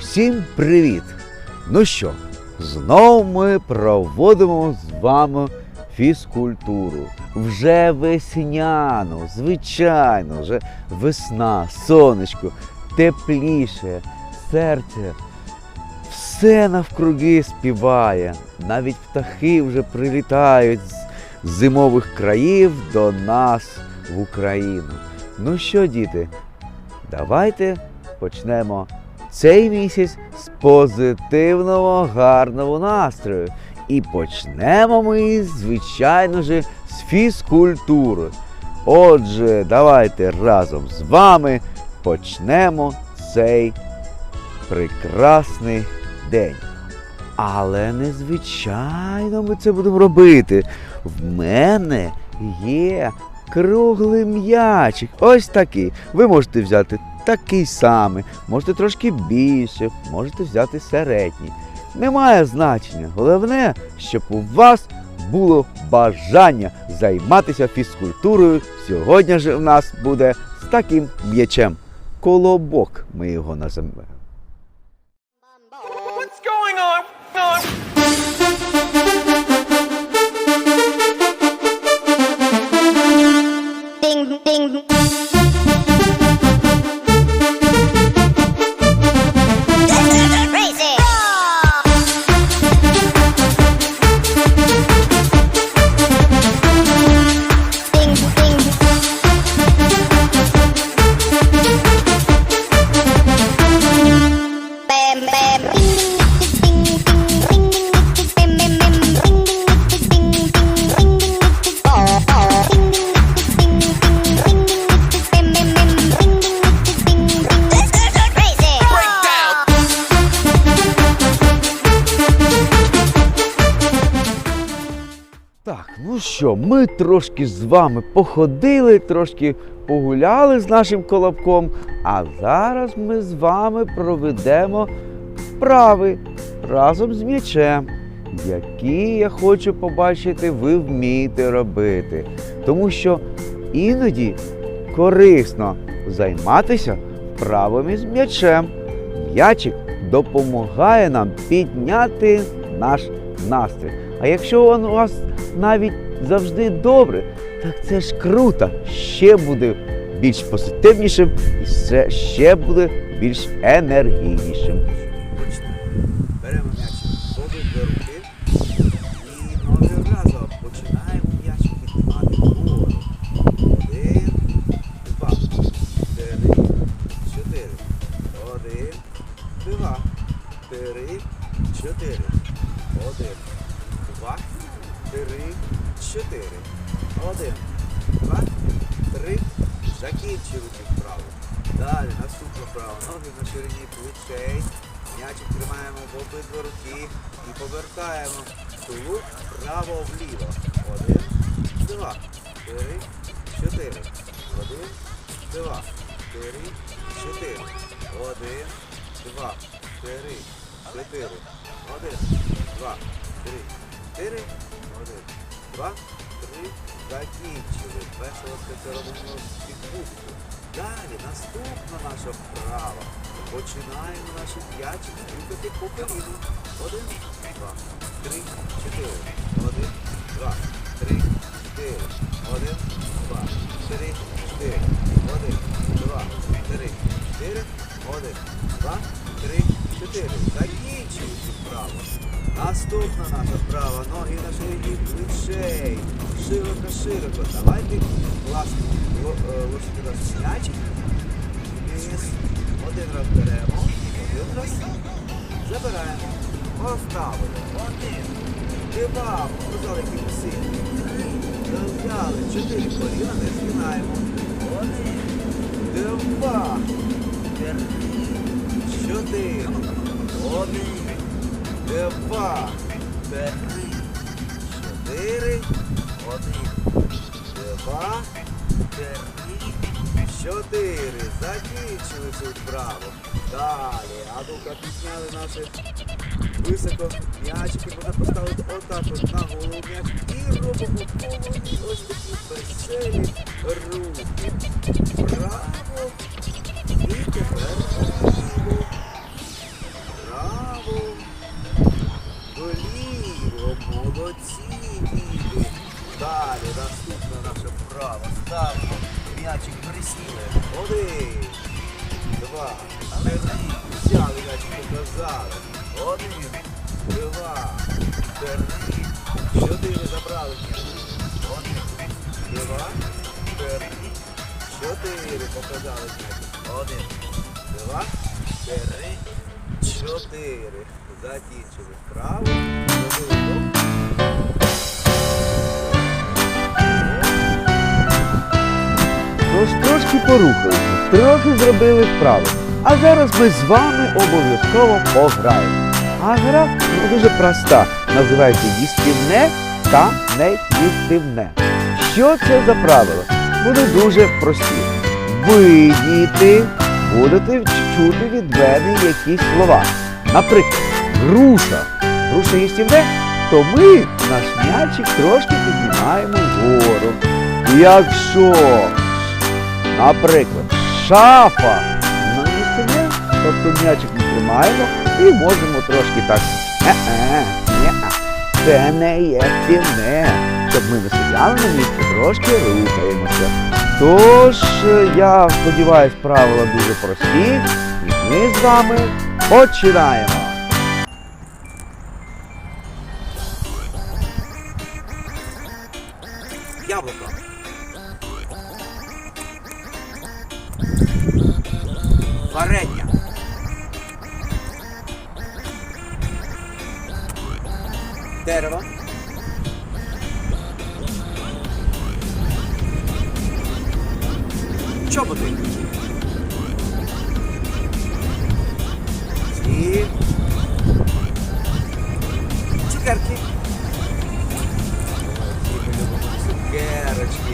Усім привіт! Ну що, знов ми проводимо з вами фізкультуру. Вже весняну, звичайно, вже весна, сонечко, тепліше, серце. Все навкруги співає. Навіть птахи вже прилітають з зимових країв до нас в Україну. Ну що, діти, давайте почнемо цей місяць з позитивного, гарного настрою. І почнемо ми, звичайно ж, з фізкультури. Отже, давайте разом з вами почнемо цей прекрасний день. Але незвичайно ми це будемо робити. В мене є круглий м'ячик. Ось такий. Ви можете взяти такий самий, можете трошки більше, можете взяти середній. Немає значення. Головне, щоб у вас було бажання займатися фізкультурою. Сьогодні ж у нас буде з таким м'ячем. Колобок ми його називаємо. Так, ну що, ми трошки з вами походили, трошки погуляли з нашим колобком, а зараз ми з вами проведемо вправи разом з м'ячем, які я хочу побачити, ви вмієте робити. Тому що іноді корисно займатися вправами з м'ячем. М'ячик допомагає нам підняти наш настрій. А якщо у вас навіть завжди добре, так це ж круто. Ще буде більш позитивнішим і ще, ще буде більш енергійнішим. Беремо м'ячик в обидві руки і ноги разом починаємо м'ячик піднімати. Один, два, три, чотири. Один, два, три, чотири. Один, два, три, чотири. Один, два, три. Закінчили цю вправу. Далі наступна вправа. Ноги на ширині плечей. М'ячик тримаємо в обидві руки і повертаємо тулуб вправо-вліво. Один, два, три, чотири. Один, два, три, чотири. Один, два, три, чотири. Один, два, три, чотири. Один, два, три. Закінчили. Весело це робимо під губку. Далі наступна наша вправа. Починаємо наші м'ячі рухати по коліну. Один, два, три, чотири. Один, два, три, чотири. Один, два, три, чотири. Один, два, три, чотири. Один, два, три, чотири. Цю вправу. Наступна наша вправа. Ноги на ширині плечей. Широко-широко. Давайте класно ложити наш. Вниз. Один раз беремо. Один раз. Забираємо. Поставили. Один. Два. Які ми. Три. Взяли. Чотири коліна не згинаємо. Один. Два. Три. Чотири. Один. Два. Три. Чотири. Один. Два. Три. Чотири. Закінчили цю вправу. Далі. А ну-ка підняли наші високо м'ячики. Можна поставити отак от на голову м'яч. І робимо повні ось такі веселі рухи. Право. Показали. Один. Два. Три. Чотири забрали. Один. Два. Три. Чотири показали. Один. Два. Три. Чотири. Закінчили вправо. Зробили. Тож трошки порухалися, трохи зробили вправо. А зараз ми з вами обов'язково пограємо. А гра ну, дуже проста. Називається їстівне та неїстівне. Що це за правила? Вони дуже прості. Ви, діти, будете чути від мене якісь слова. Наприклад, груша. Груша їстівне, то ми наш м'ячик трошки піднімаємо вгору. Якщо Наприклад, шафа тобто м'ячик ми тримаємо і можемо трошки так. Це не є стівне. Щоб ми не сиділи на місці, трошки рухаємося. Тож, е, я сподіваюся, правила дуже прості, і ми з вами починаємо. Яблуко. Варення. Vero? Ciò potrei. Sì. Zuccherchi. Sì, quello con Zuccherchi.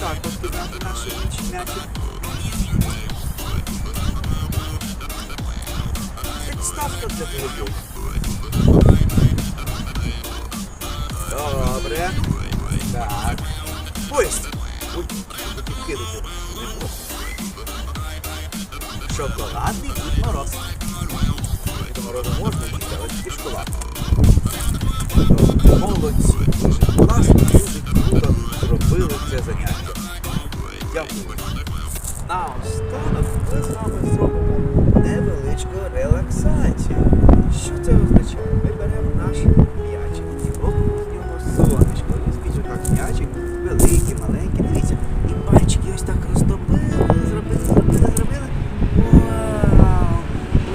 так ось кидати наші м'ячик. Підставка для голубів. Добре. Так. Поїзд. Ой, підкинути. Не можна. Шоколадний Дід Мороз. Дід Морозу можна їсти, але тільки шоколад. Молодці. Дуже класно, дуже круто Зробили це заняття. Дякую. Наостанок ми з вами зробимо невеличку релаксацію. Що це означає? Ми беремо наш м'ячик і вокруг нього сонечко. Візьміть отак м'ячик, великий, маленький, дивіться. І пальчики ось так розтопили, зробили, зробили, зробили. Вау!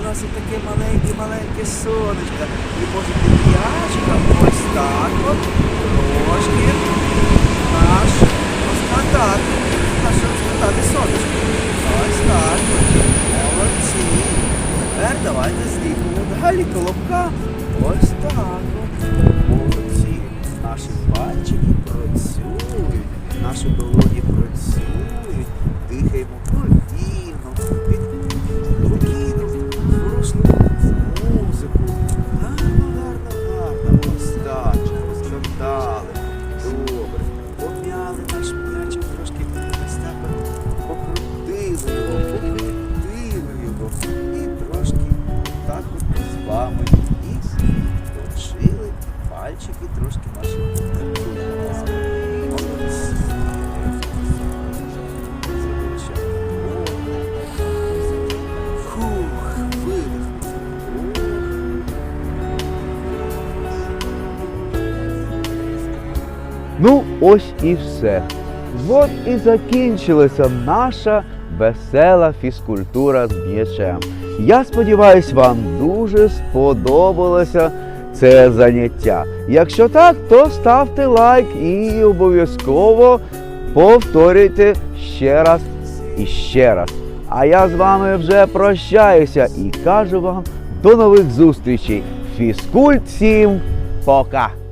У нас таке маленьке-маленьке сонечко. І можете м'ячиком ось так от трошки розкладати. Наше розкладати сонечко. Ось так. Молодці. Тепер давайте зліпимо далі колобка. Ось так. Молодці. Наші пальчики працюють, І трошки так з вами і точили пальчики трошки наші. Ну, ось і все. От і закінчилася наша весела фізкультура з м'ячем. Я сподіваюся, вам дуже сподобалося це заняття. Якщо так, то ставте лайк і обов'язково повторюйте ще раз і ще раз. А я з вами вже прощаюся і кажу вам до нових зустрічей. Фізкульт всім пока!